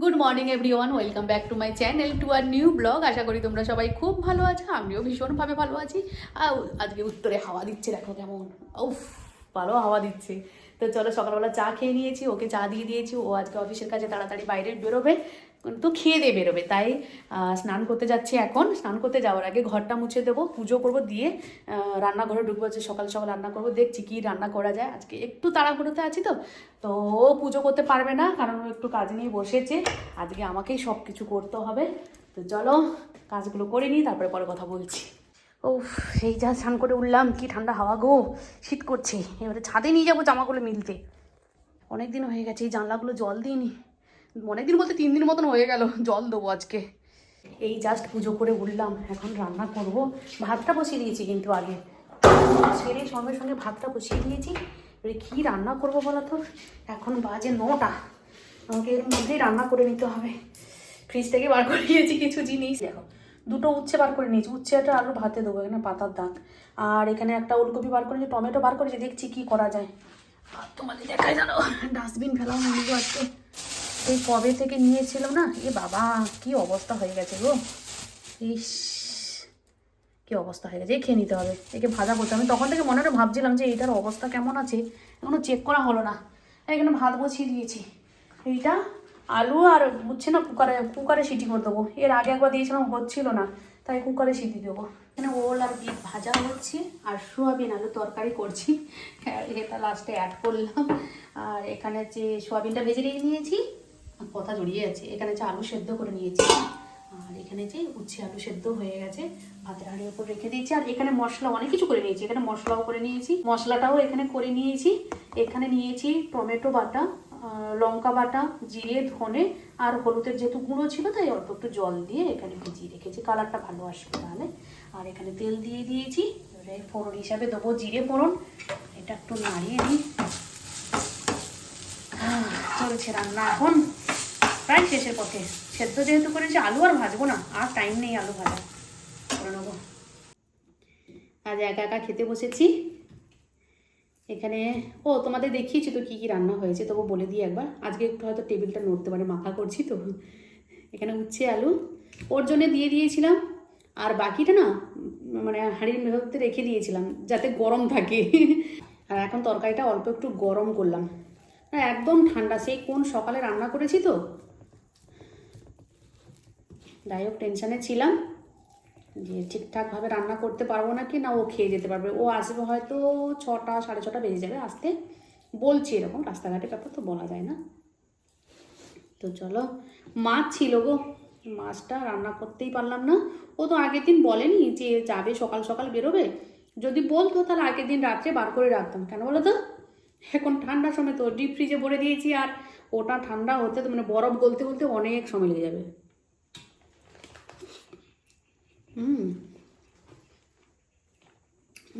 Good morning everyone welcome back to my channel to our new blog আশা করি তোমরা সবাই খুব ভালো আছো, আমিও ভীষণভাবে ভালো আছি। আর আজকে উত্তরে হাওয়া দিচ্ছে, দেখো কেমন। উফ, ভালো হাওয়া দিচ্ছে। তো চলো সকালবেলা চা খেয়ে নিয়েছি, ওকে চা দিয়ে দিয়েছি। ও আজকে অফিসের কাছে তাড়াতাড়ি বাইরে বেরোবে। তো খেয়ে দিয়ে বেরোবে। তাই স্নান করতে যাচ্ছি এখন। স্নান করতে যাওয়ার আগে ঘরটা মুছে দেবো, পুজো করব দিয়ে রান্নাঘরে ঢুকবো যে সকাল সকাল রান্না করব। দেখছি কি রান্না করা যায়। আজকে একটু তাড়াহুড়োতে আছি তো। তো ও পুজো করতে পারবে না, কারণ ও একটু কাজ নিয়ে বসেছে। আজকে আমাকেই সব কিছু করতে হবে। তো চলো, কাজগুলো করে নিই, তারপরে পরে কথা বলছি। ও সেই যা স্নান করে উঠলাম, কি ঠান্ডা হাওয়া গো। শীত করছে। এবারে ছাদে নিয়ে যাব জামাগুলো মিলতে। অনেক দিন হয়ে গেছে, এই জানলাগুলো জল দিইনি। অনেক দিন বলতে তিন দিন মতন হয়ে গেল, জল দেবো আজকে। এই জাস্ট পুজো করে উঠলাম, এখন রান্না করব। ভাতটা বসিয়ে দিয়েছি কিন্তু আগে। সেরে সঙ্গে সঙ্গে ভাতটা বসিয়ে দিয়েছি। এবারে কী রান্না করব বলো তো? এখন বাজে নটা। আমাকে এর মধ্যেই রান্না করে নিতে হবে। ফ্রিজ থেকে বার করে নিয়েছি কিছু জিনিস। দেখো, দুটো উচ্ছে বার করে নিয়েছি। উচ্ছে একটা আলু ভাতে দেবো, এখানে পাতার দাগ আর এখানে একটা ওলকপি বার করেছি টমেটো বার করেছি। দেখছি কি করা যায়। আর তোমাদের দেখাই জানো ডাস্টবিন ফেলাও নিয়ে আজকে। এই কবে থেকে নিয়েছিলাম না? এ বাবা কি অবস্থা হয়ে গেছে গো। ইস কি অবস্থা হয়ে গেছে। এই খেয়ে নিতে হবে। একে ভাজা করতে আমি তখন থেকে মনে মনে ভাবছিলাম যে এইটার অবস্থা কেমন আছে? এখনও চেক করা হলো না। এখানে ভাত বসিয়ে দিয়েছি। এইটা আলু আর বুঝছে না কুকারে কুকারে সিটি করে দেবো। এর আগে একবার দিয়েছিলাম হচ্ছিল না। তাই কুকারে সিটি দেবো। এখানে ওল আর বিট ভাজা হচ্ছে আর সোয়াবিন আলু তরকারি করছি। হ্যাঁ, এটা লাস্টে অ্যাড করলাম। আর এখানে যে সোয়াবিনটা ভেজে নিয়েছি কথা জড়িয়ে আছে। এখানে যে আলু সেদ্ধ করে নিয়েছি। আর এখানে যে উচ্ছে আলু সেদ্ধ হয়ে গেছে। ভাতের হাঁড়ির উপর রেখে দিয়েছি। আর এখানে মশলা অনেক কিছু করে নিয়েছি। এখানে মশলাও করে নিয়েছি। মশলাটাও এখানে করে নিয়েছি। এখানে নিয়েছি টমেটো বাটা লঙ্কা বাটা জিরে ধনে আর হলুদের যেহেতু গুঁড়ো ছিল তাই অল্প একটু জল দিয়ে এখানে ভিজিয়ে রেখেছি। কালারটা ভালো আসবে তাহলে। আর এখানে তেল দিয়ে দিয়েছি। এবারে ফোড়ন হিসাবে দেবো জিরে ফোড়ন। এটা একটু নাড়িয়ে আহ, চলছে রান্না এখন। প্রায় শেষের পথে। সেদ্ধ যেহেতু করেছি, আলু আর ভাজবো না। আর টাইম নেই আলু ভাজা করে নেব। আজ একা একা খেতে বসেছি। এখানে, ও, তোমাদের দেখিয়েছি তো কী কী রান্না হয়েছে, তবু বলে দিই একবার। আজকে একটু হয়তো টেবিলটা নড়তে পারে, মাখা করছি তো। এখানে উচ্ছে, আলু। ওর জন্য দিয়ে দিয়েছিলাম। আর বাকিটা না মানে হাঁড়ির মধ্যে রেখে দিয়েছিলাম, যাতে গরম থাকে। আর এখন তরকারিটা অল্প একটু গরম করলাম। একদম ঠান্ডা, সেই কোন সকালে রান্না করেছি তো? যাই হোক টেনশানে ছিলাম যে ঠিকঠাকভাবে রান্না করতে পারব না কি না ও খেয়ে যেতে পারবে। ও আসবে হয়তো ছটা, সাড়ে ছটা বেজে যাবে আসতে। বলছি এরকম রাস্তাঘাটে ব্যাপার তো বলা যায় না। তো চলো, মাছ ছিল গো। মাছটা রান্না করতেই পারলাম না। ও তো আগের দিন বলেনি যে যাবে, সকাল সকাল বেরোবে। যদি বলতো তাহলে আগের দিন রাত্রে বার করে রাখতাম। কেন বলো তো? এখন ঠান্ডার সময় তো ডিপ ফ্রিজে ভরে দিয়েছি আর ওটা ঠান্ডা হতে তো মানে বরফ গলতে গলতে অনেক সময় লেগে যাবে।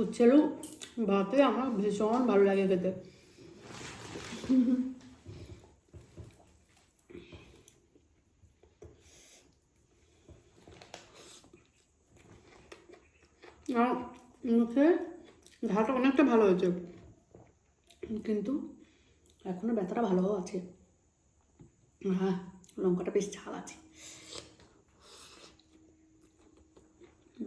উচ্ছেলু ভাতে আমার ভীষণ ভালো লাগে খেতে। আর মুখে ঝালটা অনেকটা ভালো হয়েছে, কিন্তু এখনও ব্যথাটা ভালো আছে। হ্যাঁ লঙ্কাটা বেশ ঝাল আছে হুম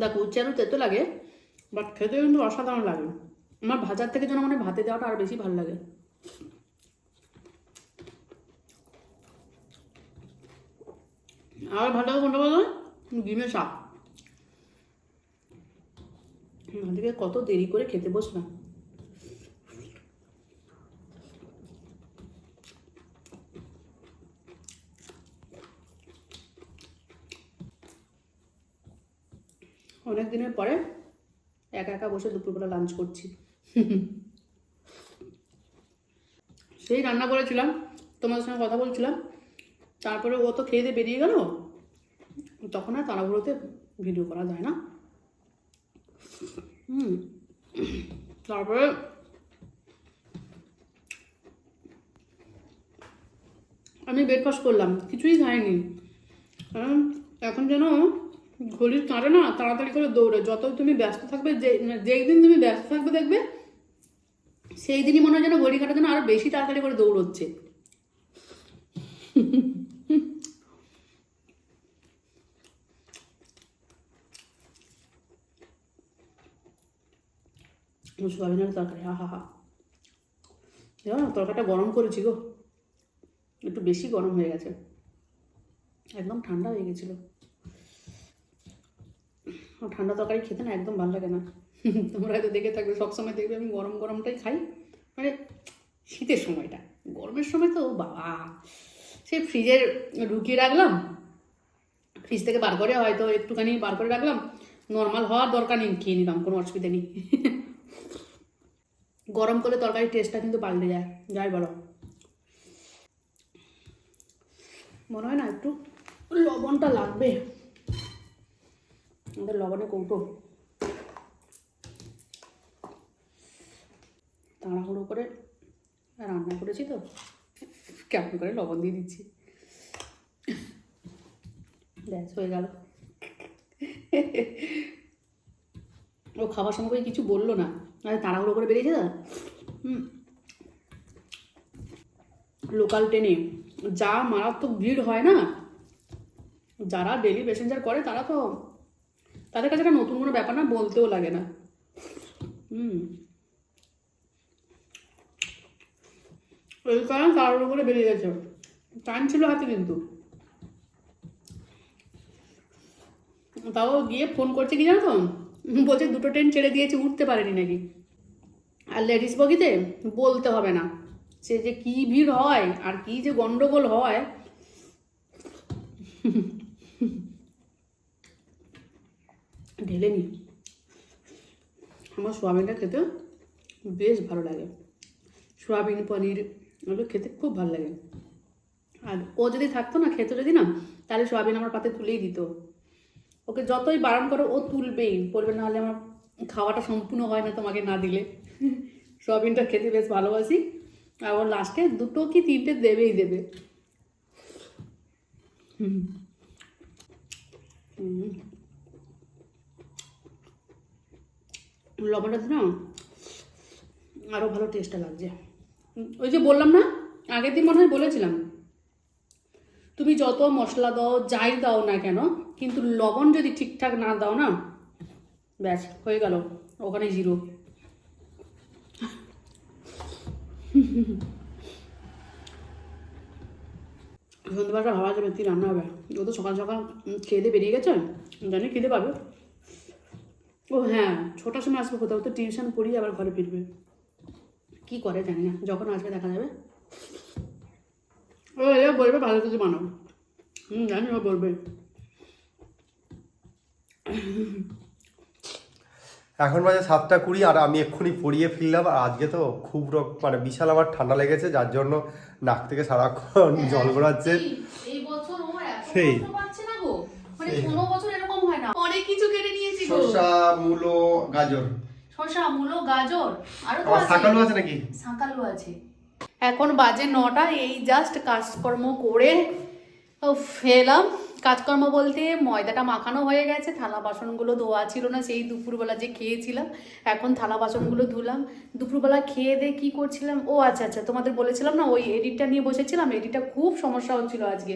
দেখো উচ্চ আলু তেতো লাগে বাট খেতে কিন্তু অসাধারণ লাগে। আমার ভাজার থেকে যেন মানে ভাতে দেওয়াটা আরও বেশি ভালো লাগে। আর ভালো কোনটা বলো? ডিমের শাক। আজকে কত দেরি করে খেতে বসলাম? অনেক দিনের পরে একা একা বসে দুপুরবেলা লাঞ্চ করছি। সেই রান্না করেছিলাম, তোমাদের সঙ্গে কথা বলছিলাম। তারপরে ও তো খেয়ে দিয়ে বেরিয়ে গেল। তখন আর তাড়াহুড়োতে ভিডিও করা যায় না। হুম তারপরে আমি ব্রেকফাস্ট করলাম। কিছুই খাইনি। কারণ এখন যেন ঘড়ির কাঁটে না তাড়াতাড়ি করে দৌড়ে। যত তুমি ব্যস্ত থাকবে, যে যেই দিন তুমি ব্যস্ত থাকবে দেখবে সেই দিনই মনে হয় যেন ঘড়ি কাঁটা যেন আরও বেশি তাড়াতাড়ি করে দৌড়চ্ছে। সোয়াবিনের তরকারি, হা হা হা। জানো না, তরকারিটা গরম করেছি গো। একটু বেশি গরম হয়ে গেছে। একদম ঠান্ডা হয়ে গেছিল। ঠান্ডা তরকারি খেতে না একদম ভালো লাগে না। তোমরা হয়তো দেখে থাকবে সবসময় দেখবে আমি গরম গরমটাই খাই। মানে শীতের সময়টা। গরমের সময় তো, বাবা। সেই ফ্রিজে ঢুকিয়ে রাখলাম। ফ্রিজ থেকে বার করে হয়তো একটুখানি বার করে রাখলাম। নর্মাল হওয়ার দরকার নেই, খেয়ে নিলাম, কোনো অসুবিধা নেই। গরম করলে তরকারির টেস্টটা কিন্তু পাল্টে যায়। যাই বলো। মনে হয় না একটু লবণটা লাগবে। আমাদের লবণে কৌটো। তাড়াহুড়ো করে রান্না করেছি তো। কেমন করে লবণ দিয়ে দিচ্ছি। ব্যাস, হয়ে গেল। ও খাবার সময় কিছু বলল না। তাড়াহুড়ো করে বেরিয়েছে না হুম। লোকাল ট্রেনে যা মারাত্মক ভিড় হয় না? যারা ডেলি প্যাসেঞ্জার করে তারা তো, তাদের কাছে একটা নতুন কোনো ব্যাপার না, বলতেও লাগে না। হুম। ওই কারণে তাড়াহুড়ো করে বেরিয়ে গেছে। টাইম ছিল হাতে কিন্তু। তাও গিয়ে ফোন করছে কি জানো তো? বলছে দুটো ট্রেন ছেড়ে দিয়েছে, উঠতে পারেনি নাকি? আর লেডিস বগিতে বলতে হবে না। সে যে কি ভিড় হয় আর কি যে গন্ডগোল হয়। ঢেলে নি আমার সোয়াবিনটা খেতে বেশ ভালো লাগে। সোয়াবিন, পনির ওগুলো খেতে খুব ভালো লাগে। আর ও যদি থাকতো না, খেতো যদি না, তাহলে সোয়াবিন আমার পাতে তুলেই দিত। ওকে যতই বারণ করো, ও তুলবেই। বলবে নাহলে আমার খাওয়াটা সম্পূর্ণ হয় না তোমাকে না দিলে। সোয়াবিনটা খেতে বেশ ভালোবাসি। আর ওর লাস্টে দুটো কি তিনটে দেবেই দেবে। লবণটা না আরও ভালো টেস্টটা লাগছে। ওই যে বললাম না, আগের দিন মনে হয় বলেছিলাম। তুমি যত মশলা দাও, যাই দাও না কেন, কিন্তু লবণ যদি ঠিকঠাক না দাও না, ব্যাস, হয়ে গেল। ওখানে জিরো সন্ধ্যেবেলাটা ভাবা যাবে তুই রান্না হবে? ও তো সকাল সকাল খেয়ে দিয়ে বেরিয়ে গেছে জানি খেতে পাবে ও হ্যাঁ ছটার সময় আসবে কোথাও, তো টিউশন পড়িয়ে আবার ঘরে ফিরবে। কি করে জানি না, যখন আসবে দেখা যাবে। ও এ বলবে ভালো কিছু বানাও। হুম, জানি ও বলবে। এখন বাজে সাতটা কুড়ি আর আমি এক্ষুনি পড়িয়ে ফিরলাম আর আজকে তো খুব মানে বিশাল আমার ঠান্ডা লেগেছে যার জন্য নাক থেকে সারাক্ষণ জল গড়াচ্ছে। সেই। মানে হয় অনেক কিছু কেটে নিয়েছি শসা মূলো গাজর। শসা মূলো গাজর। আর শাকালু আছে নাকি? সাঁকালু আছে। এখন বাজে নটা এই জাস্ট কাজকর্ম করে ফেলাম কাজকর্ম বলতে ময়দাটা মাখানো হয়ে গেছে, থালা বাসনগুলো ধোয়া ছিল না, সেই দুপুরবেলা যে খেয়েছিলাম, এখন থালা বাসনগুলো ধুলাম। দুপুরবেলা খেয়ে দিয়ে কী করছিলাম? ও আচ্ছা আচ্ছা তোমাদের বলেছিলাম না, ওই এডিটটা নিয়ে বসেছিলাম, এডিটটা খুব সমস্যা হচ্ছিল আজকে।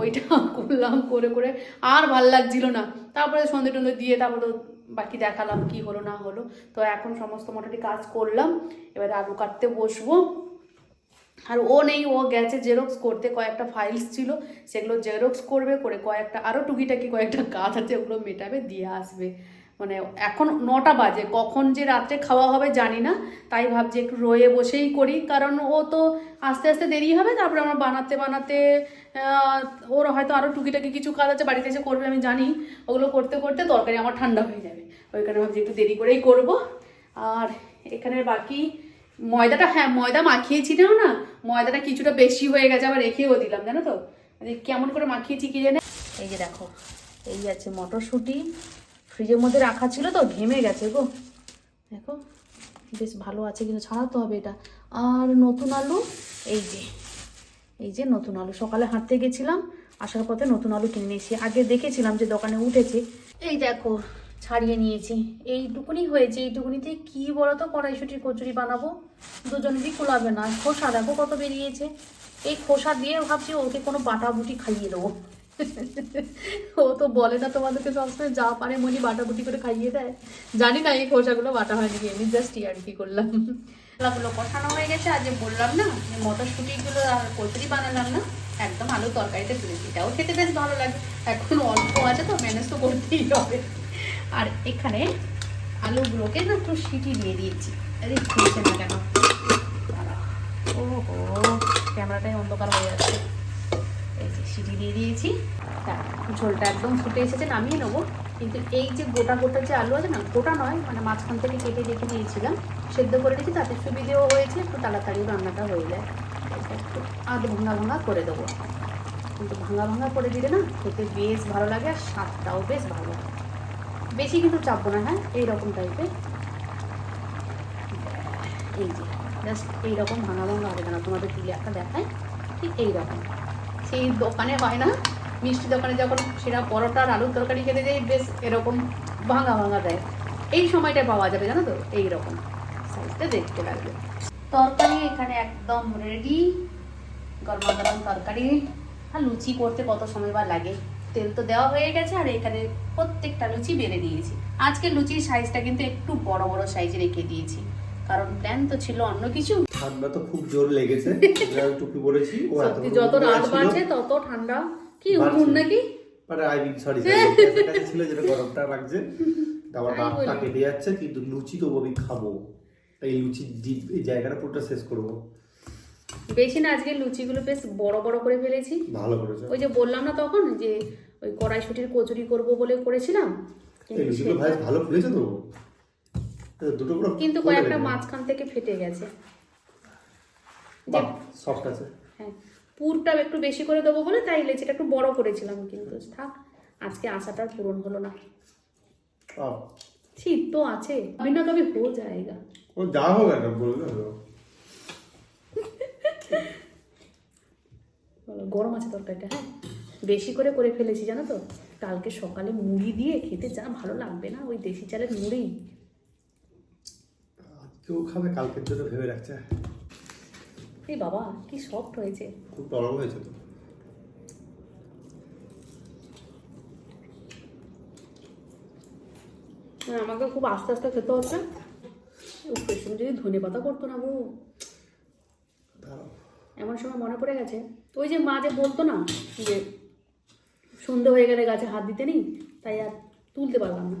ওইটা করলাম, করে করে আর ভালো লাগছিল না। তারপরে সন্ধে টন্ধে দিয়ে তারপরে বাকি দেখালাম কি হলো, না হলো। তো এখন সমস্ত মোটামুটি কাজ করলাম, এবারে আলু কাটতে বসবো। আর ও নেই, ও গেছে জেরক্স করতে, কয়েকটা ফাইলস ছিল, সেগুলো জেরক্স করবে করে কয়েকটা আরও টুকিটাকি কয়েকটা কাজ আছে, ওগুলো মেটাবে, দিয়ে আসবে। মানে এখন নটা বাজে, কখন যে রাত্রে খাওয়া হবে জানি না, তাই ভাবছি একটু রয়ে বসেই করি, কারণ ও তো আস্তে আস্তে দেরি হবে, তারপরে আমার বানাতে বানাতে ওর হয়তো আরও টুকিটাকি কিছু কাজ আছে, বাড়িতে এসে করবে, আমি জানি, ওগুলো করতে করতে তরকারি আমার ঠান্ডা হয়ে যাবে। ওইখানে ভাবছি একটু দেরি করেই করব। আর এখানে বাকি ময়দাটা হ্যাঁ ময়দা মাখিয়েছিলাম না ময়দাটা কিছুটা বেশি হয়ে গেছে, আবার রেখেও দিলাম, জানো তো? মানে কেমন করে মাখিয়েছি কি জানে? এই যে দেখো, এই আছে মটরশুঁটি, ফ্রিজের মধ্যে রাখা ছিল তো, ঘেমে গেছে গো। দেখো, বেশ ভালো আছে কিন্তু ছাড়াতে হবে এটা। আর নতুন আলু, এই যে এই যে নতুন আলু। সকালে হাঁটতে গেছিলাম, আসার পথে নতুন আলু কিনে নিয়েছি। আগে দেখেছিলাম যে দোকানে উঠেছে। এই দেখো, ছাড়িয়ে নিয়েছি। এইটুকুনি হয়েছে, এইটুকুনিতে কি বলতো কড়াইশুটির কচুরি বানাবো। দুজনেরই কুলাবে না। খোসা দেখো কত বেরিয়েছে। এই খোসা দিয়ে ভাবছি ওকে কোনো বাটা বুটি খাইয়ে দেবো। ও তো বলে না তোমাদেরকে সবসময়, যা পারে মনি বাটা বুটি করে খাইয়ে দেয়। জানি না এই খোসাগুলো বাটা হয়নি আমি জাস্ট আর কি করলাম। মশলাগুলো কষানো হয়ে গেছে। আজ যে বললাম না, যে মটরশুঁটিগুলো আর কচুরি বানালাম না, একদম আলু তরকারিতে তুলেছি। এটাও খেতে বেশ ভালো লাগে। এখন অল্প আছে তো, ম্যানেজ তো করতেই হবে। আর এখানে আলুগুলোকে না একটু সিটি দিয়ে দিয়েছি। আরে খুলছে না কেন ও হো ক্যামেরাটাই অন্ধকার হয়ে যাচ্ছে। এই দিয়ে দিয়েছি। হ্যাঁ ঝোলটা একদম ফুটে এসেছে, নামিয়ে নেব। কিন্তু এই যে গোটা গোটা যে আলু আছে না, গোটা নয় মানে মাঝখান থেকে কেটে রেখে দিয়েছিলাম। সেদ্ধ করে রেখেছি তাতে সুবিধেও হয়েছে, একটু তাড়াতাড়ি রান্নাটা হয়ে যায়। একটু আধ ভাঙা ভাঙা করে দেবো। কিন্তু ভাঙা ভাঙা করে দিলে না, খেতে বেশ ভালো লাগে আর স্বাদটাও বেশ ভালো। বেশি কিন্তু চাপবো না হ্যাঁ? এইরকম টাইপের এই যে জাস্ট এইরকম ভাঙা ভাঙা হবে না তোমাদের দিলে একটা দেখায়, ঠিক এইরকম। সেই দোকানে হয় না, মিষ্টি দোকানে যখন সেরা আর আলুর তরকারি খেতে যাই, বেশ এরকম ভাঙা ভাঙা দেয়। এই সময়টা পাওয়া যাবে, জানো তো? এইরকম সাইজটা দেখতে লাগবে। তরকারি এখানে একদম রেডি গরমা গরম তরকারি। আর লুচি করতে কত সময় বা লাগে? তেল তো দেওয়া হয়ে গেছে, আর এখানে প্রত্যেকটা লুচি বেড়ে দিয়েছি। আজকে লুচির সাইজটা কিন্তু একটু বড় বড় সাইজে রেখে দিয়েছি। কারণ প্ল্যান তো ছিল অন্য কিছু। ঠান্ডা তো খুব জোর লেগেছে। টুপি পরেছি সত্যি যত রাত বাড়ছে তত ঠান্ডা। কি। নাকি? মানে আই মিন সরি ছিল যেটা গরমটা লাগছে। তাই কেটে যাচ্ছে কিন্তু লুচি তো আমি খাব। এই লুচি ডিপ এই জায়গাটা পুরোটা শেষ করব। বেশি না আজকে লুচিগুলো বেশ বড় বড় করে ফেলেছি। ভালো করেছে। ওই যে বললাম না তখন যে ওই কড়াইশুটির কচুরি করব বলে করেছিলাম। লুচিগুলো ভাই ভালো ফুলেছে তো? দুটো কিন্তু কয়েকটা মাঝখান থেকে ফেটে গেছে। সফট আছে। হ্যাঁ পুরটা একটু বেশি করে দেবো বলে তাই লেচিটা একটু বড় করেছিলাম কিন্তু থাক আজকে আশাটার পূরণ হলো না। শীত তো আছে। বিনা কবি হো যায়গা ও যা হোক একটা বললে গরম আছে তরকারিটা হ্যাঁ? বেশি করে করে ফেলেছি জানো তো? কালকে সকালে মুড়ি দিয়ে খেতে যা ভালো লাগবে না ওই দেশি চালের মুড়ি। কেউ খাবে কালকের জন্য ভেবে রাখছে। এই বাবা কি সফট হয়েছে। খুব নরম হয়েছে তো। আমাকে খুব আস্তে আস্তে খেতে হচ্ছে। উপরের যদি ধনে পাতা করতো না গো এমন সময় মনে পড়ে গেছে ওই যে মা যে বলতো না যে সন্ধে হয়ে গেলে গাছে হাত দিতে নেই তাই আর তুলতে পারলাম না।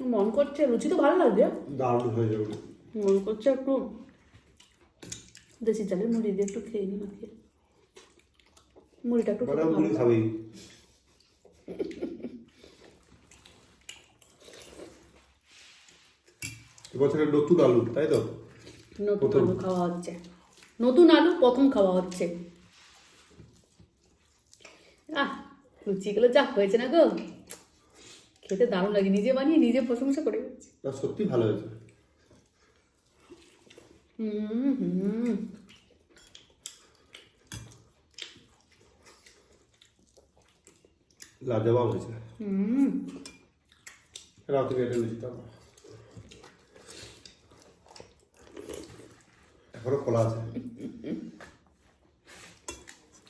মন করছে রুচি তো ভালো লাগছে দারুণ হয়ে যাবে। মন করছে একটু। দেশি চালের মুড়ি দিয়ে একটু খেয়ে নি মাখিয়ে। মুড়িটা একটু এবছরের নতুন আলু তাই তো? নতুন আলু খাওয়া হচ্ছে। নতুন আলু প্রথম খাওয়া হচ্ছে। আহ লুচিগুলো যা হয়েছে না গো? খেতে দারুণ লাগে। নিজে বানিয়ে নিজে প্রশংসা করে যাচ্ছি না সত্যি ভালো হয়েছে। হুম হুম। লাজবাব হয়েছে। হুম। রাতে কেটে লুচিটা এখনও খোলা আছে।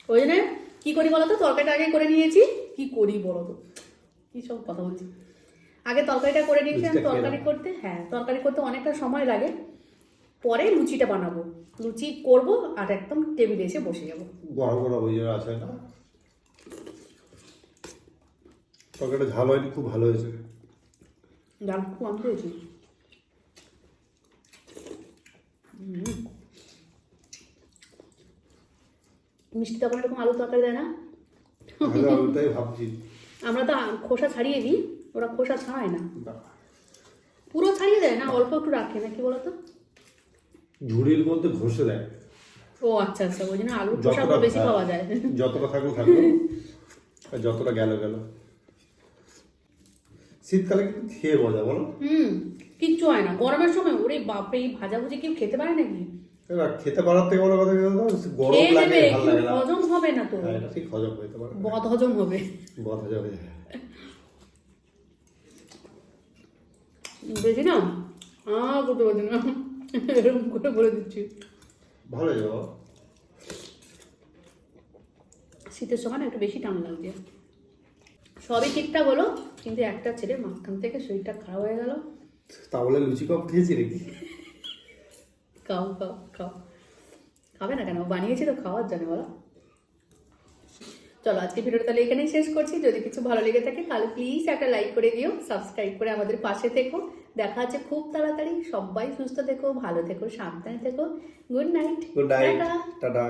ওই জন্য কি করি বলো তো তরকারিটা আগে করে নিয়েছি। কি করি বলো তো কি সব কথা বলছি? আগে তরকারিটা করে নিয়েছি আমি তরকারি করতে হ্যাঁ তরকারি করতে অনেকটা সময় লাগে। পরে লুচিটা বানাবো। লুচি করব আর একদম টেবিলে এসে বসে যাব। ওই জন্য আছে না? তরকারিটা ঝাল হয়নি খুব ভালো হয়েছে। ডাল খুব আমি দিয়েছি হুম। মিষ্টি তখন এরকম আলু তরকারি দেয় না? আলুটাই ভাবছি। আমরা তো খোসা ছাড়িয়ে দিই ওরা খোসা ছাড়ায় না। পুরো ছাড়িয়ে দেয় না অল্প একটু রাখে না কি বলতো? ঝুড়ির মধ্যে ঘষে দেয়। ও আচ্ছা আচ্ছা ওই জন্য আলুর খোসা বেশি পাওয়া যায়। যতটা থাকল থাকল যতটা গেল গেল। শীতকালে কিন্তু খেয়ে মজা বলো? হুম কিচ্ছু হয় না। গরমের সময় ওরে বাপরে এই ভাজাভুজি কেউ খেতে পারে নাকি? এবার খেতে পারার থেকে বড় কথা গরম লাগে ভালো লাগে না। হজম হবে না তো। হ্যাঁ, এটা ঠিক হজম হইতে পারে। বদ হজম হবে। বদ হয়ে। যাবে বেশি না? আ করতে পারছি না। এরকম করে বলে দিচ্ছি। ভালো হয়ে যাবে শীতের সময় একটু বেশি টান লাগছে। সবই ঠিকঠাক হলো কিন্তু একটা ছেলে মাঝখান থেকে শরীরটা খারাপ হয়ে গেল। তা বলে লুচি কম খেয়েছি নাকি? খাও খাও খাও। খাবে না কেন? বানিয়েছি তো খাওয়ার জন্য বলো। চলো আজকে ভিডিওটা তাহলে এখানেই শেষ করছি। যদি কিছু ভালো লেগে থাকে তাহলে প্লিজ একটা লাইক করে দিও সাবস্ক্রাইব করে আমাদের পাশে থেকো। দেখা আছে খুব তাড়াতাড়ি। সবাই সুস্থ থেকো ভালো থেকো সাবধানে থেকো। Good night good night ta ta